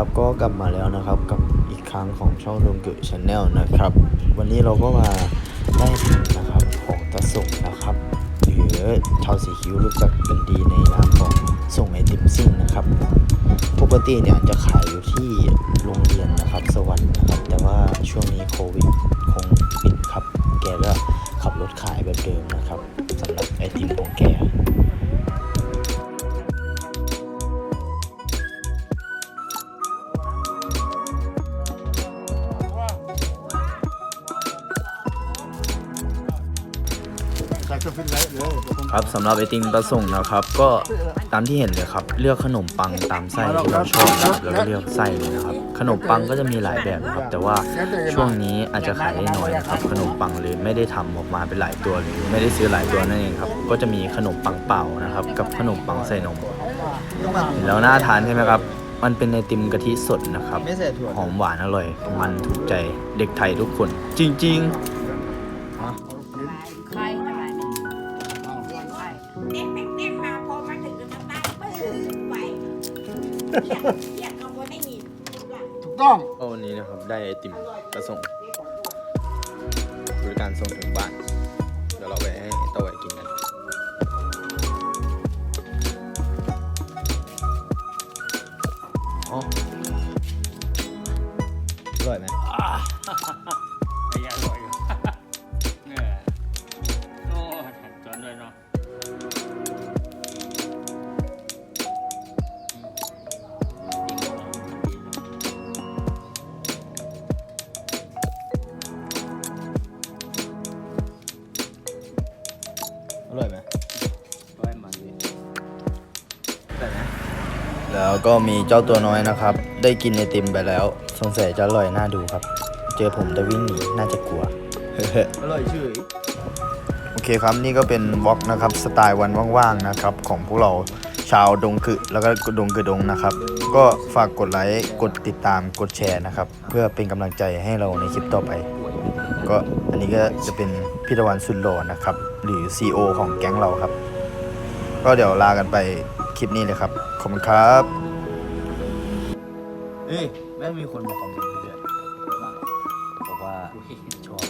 ครับก็กลับมาแล้วนะครับกับอีกครั้งของช่องดงเกิดชาแนลนะครับ วันนี้เราก็มาได้ถึงนะครับของตะส่งนะครับหรือชาวสีคิ้วรู้จักกันดีในนามของส่งไอติมซิ่งนะครับ ปกติเนี่ยจะขายอยู่ที่ ครับสำหรับไอติมตะส่งนะครับ ก็ตามที่เห็นเลยครับ เลือกขนมปังตามไส้ที่เราชอบนะครับแล้วก็เลือกไส้เลยนะครับ ขนมปังก็จะมีหลายแบบนะครับ แต่ว่าช่วงนี้อาจจะขายได้น้อยนะครับ ขนมปังเลยไม่ได้ทำออกมาเป็นหลายตัวหรือไม่ได้ซื้อหลายตัวนั่นเองครับ ก็จะมีขนมปังเปล่านะครับ กับขนมปังใส่นมแล้วน่าทานใช่ไหมครับมันเป็นไอติมกะทิสดนะครับ หอมหวานอร่อย มันถูกใจเด็กไทยทุกคน จริง ๆ ไข่เด็กเด็กมาพอมาถึงน้ำตาปื้อไปเรียกเขาบ่ได้ยินถูกต้องก็วันนี้นะครับ ได้ไอติมมาส่งบริการส่งถึงบ้าน เดี๋ยวเราไปให้เต้าไวกินกัน อ๋ออร่อยไหมไม่อร่อยอยู่ เนี่ยโอ้ยจนเลยเนาะ แล้วก็มีเจ้าตัวน้อยนะครับ ได้กินไอติมไปแล้ว สงสัยจะอร่อยน่าดูครับ เจอผมจะวิ่งหนีน่าจะกลัวอร่อยเฉยโอเคครับ นี่ก็เป็นวอล์กนะครับ สไตล์วันว่างๆนะครับ ของพวกเราชาวดงกึแล้วก็ดงกึดงนะครับ ก็ฝากกดไลค์กดติดตามกดแชร์นะครับ เพื่อเป็นกำลังใจให้เราในคลิปต่อไป ก็อันนี้ก็จะเป็นพิตะวันสุดหล่อนะครับ หรือ CEO ของแก๊งเราครับ ก็เดี๋ยวลากันไป คลิปนี้เลยครับ ขอบคุณครับเอ้ยแม่มีคนมาคอมเมนต์เยอะบอกว่าชอบ